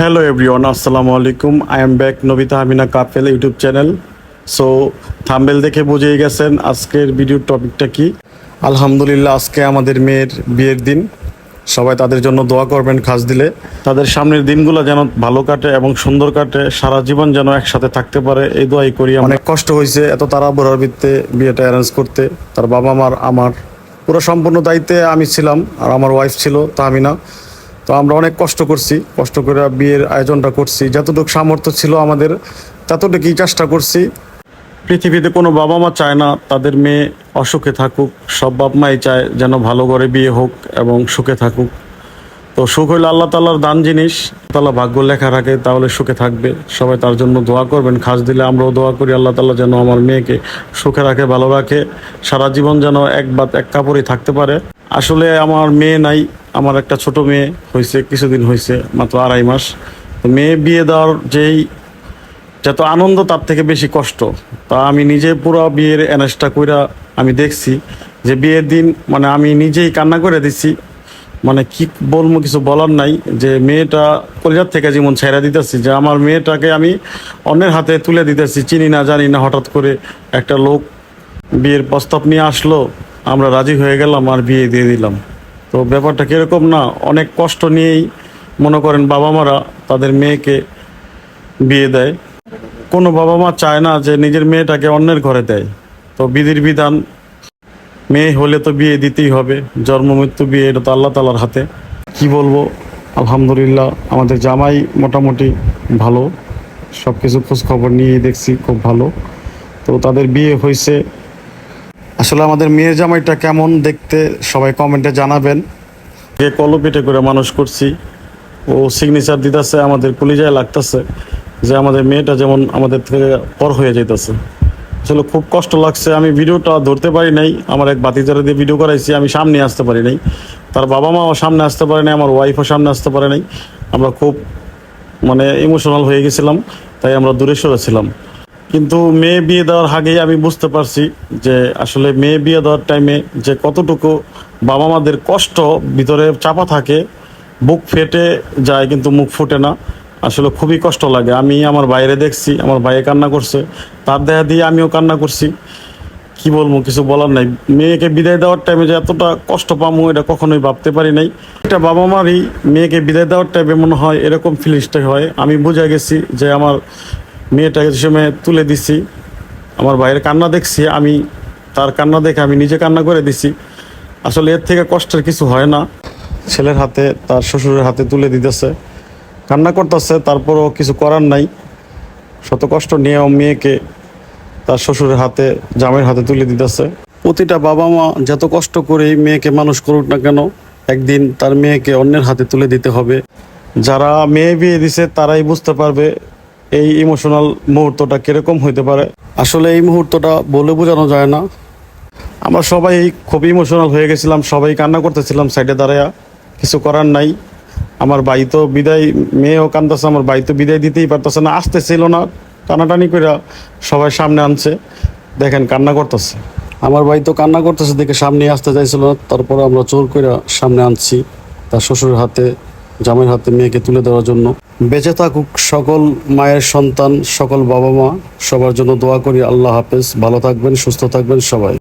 Hello everyone আসসালামু আলাইকুম I am back Nabita Amina couple YouTube channel so thumbnail দেখে বুঝেই গেছেন আজকের ভিডিওর টপিকটা কি। আলহামদুলিল্লাহ আজকে আমাদের মেয়ের বিয়ের দিন। সবাই তাদের জন্য দোয়া করবেন খাস দিলে। তাদের সামনের দিনগুলো যেন ভালো কাটে এবং সুন্দর কাটে, সারা জীবন যেন একসাথে থাকতে পারে, এই দোয়াই করি অনেক কষ্ট হয়েছে এত তারা ভিত্তে বিয়েটা অ্যারেঞ্জ করতে। তার বাবা মার আমার পুরো সম্পূর্ণ দায়িত্বে আমি ছিলাম, আর আমার ওয়াইফ ছিল তাহমিনা তো আমরা অনেক কষ্ট করছি, কষ্ট করে বিয়ের আয়োজনটা করছি। যতটুকু সামর্থ্য ছিল আমাদের, ততটুকুই চেষ্টা করছি। পৃথিবীতে কোনো বাবা মা চায় না, তাদের মেয়ে অসুখে থাকুক, সব বাপ মাই চায় যেন ভালো করে বিয়ে হোক এবং সুখে থাকুক। তো সুখ হইলে আল্লাহ তাল্লাহর দান জিনিস তাল্লাহ ভাগ্য লেখা রাখে, তাহলে সুখে থাকবে। সবাই তার জন্য দোয়া করবেন, খাস দিলে আমরাও দোয়া করি, আল্লাহ তাল্লাহ যেন আমার মেয়েকে সুখে রাখে, ভালো রাখে। সারা জীবন যেন এক বাত, এক কাপড়ই থাকতে পারে। আসলে আমার মেয়ে নাই আমার একটা ছোট মেয়ে হয়েছে, কিছুদিন হয়েছে, মাত্র আড়াই মাস। তো মেয়ে বিয়ে দেওয়ার যেই যত আনন্দ, তার থেকে বেশি কষ্ট। তা আমি নিজে পুরো বিয়ের অ্যানেসটা কইরা আমি দেখছি যে বিয়ের দিন মানে আমি নিজেই কান্না করে দিছি। মানে কি বলব, কিছু বলার নাই যে মেয়েটা কলিজার থেকে যেমন ছেড়ে দিতেছি, যে আমার মেয়েটাকে আমি অন্যের হাতে তুলে দিতেছি, চিনি না, জানি না, হঠাৎ করে একটা লোক বিয়ের প্রস্তাব নিয়ে আসলো, আমরা রাজি হয়ে গেলাম আর বিয়ে দিয়ে দিলাম। তো ব্যাপারটা কীরকম না, অনেক কষ্ট নিয়েই মনে করেন বাবা মারা তাদের মেয়েকে বিয়ে দেয়। কোনো বাবা মা চায় না যে নিজের মেয়েটাকে অন্যের ঘরে দেয়। তো বিধির বিধান, মেয়ে হলে তো বিয়ে দিতেই হবে, জন্ম, মৃত্যু, বিয়ে এটা তো আল্লাহ তালার হাতে। কি বলব? আলহামদুলিল্লাহ আমাদের জামাই মোটামুটি ভালো সব কিছু খোঁজখবর নিয়ে দেখছি খুব ভালো। তো তাদের বিয়ে হয়েছে আসলে আমাদের মেয়ের জামাইটা কেমন দেখতে সবাই কমেন্টে জানাবেন। যে কলো পেটে করে মানুষ করছি, ও সিগনেচার দিতেছে, আমাদের কলিজায় লাগতেছে, যে আমাদের মেয়েটা যেমন আমাদের থেকে পর হয়ে যাইতেছে। আসলে খুব কষ্ট লাগছে, আমি ভিডিওটা ধরতে পারি নাই, আমার এক বাতিজারে দিয়ে ভিডিও করাইছি, আমি সামনে আসতে পারি নাই। তার বাবা মাও সামনে আসতে পারে নাই, আমার ওয়াইফও সামনে আসতে পারে নাই। আমরা খুব মানে ইমোশনাল হয়ে গেছিলাম, তাই আমরা দূরে সরেছিলাম কিন্তু মেয়ে বিয়ে দেওয়ার আগেই আমি বুঝতে পারছি যে আসলে মেয়ে বিয়ে দেওয়ার টাইমে যে কতটুকু বাবা মাদের কষ্ট ভিতরে চাপা থাকে, বুক ফেটে যায় কিন্তু মুখ ফুটে না। আসলে খুবই কষ্ট লাগে। আমি আমার বাইরে দেখছি, আমার ভাইয়ে কান্না করছে। তার দেহা দিয়ে আমিও কান্না করছি। কি বলব, কিছু বলার নাই। মেয়েকে বিদায় দেওয়ার টাইমে যে এতটা কষ্ট পাবো এটা কখনোই ভাবতে পারি নাই। এটা বাবা মারই মেয়েকে বিদায় দেওয়ার টাইমে মনে হয় এরকম ফিলিংসটাই হয়। আমি বুঝে গেছি যে আমার মেয়েটাকে সময় তুলে দিছি। আমার ভাইয়ের কান্না দেখছি, আমি তার কান্না দেখে আমি নিজে কান্না করে দিছি। আসলে এর থেকে কষ্টের কিছু হয় না। ছেলের হাতে, তার শ্বশুরের হাতে তুলে দিতেছে। কান্না করতেছে, তারপরও কিছু করার নাই। শত কষ্ট নিয়েও মেয়েকে তার শ্বশুরের হাতে, জামাইয়ের হাতে তুলে দিতেছে। প্রতিটা বাবা মা যত কষ্ট করেই মেয়েকে মানুষ করুক না কেন, একদিন তার মেয়েকে অন্যের হাতে তুলে দিতে হবে। যারা মেয়ে বিয়ে দিছে, তারাই বুঝতে পারবে এই ইমোশনাল মুহূর্তটা কীরকম হইতে পারে? আসলে এই মুহূর্তটা বলে বোঝানো যায় না। আমরা সবাই খুব ইমোশনাল হয়ে গেছিলাম, সবাই কান্না করতেছিলাম সাইডে দাঁড়ায়া কিছু করার নাই। আমার ভাই তো বিদায়, মেয়েও কান্দতেছে আমার ভাই তো বিদায় দিতেই পারতেছে না, আসতেছিল না। টানাটানি করে সবাই সামনে আনছে। দেখেন, কান্না করতেছে। আমার ভাই তো কান্না করতেছে, দেখে সামনে আসতে চাইছিল না। তারপর আমরা চোর করে সামনে আনছি তার শ্বশুরের হাতে, জামাইয়ের হাতে, মেয়েকে তুলে দেওয়ার জন্য। বেঁচে থাকুক সকল মায়ের সন্তান, সকল বাবা মা, সবার জন্য দোয়া করি। আল্লাহ হাফেজ। ভালো থাকবেন, সুস্থ থাকবেন সবাই।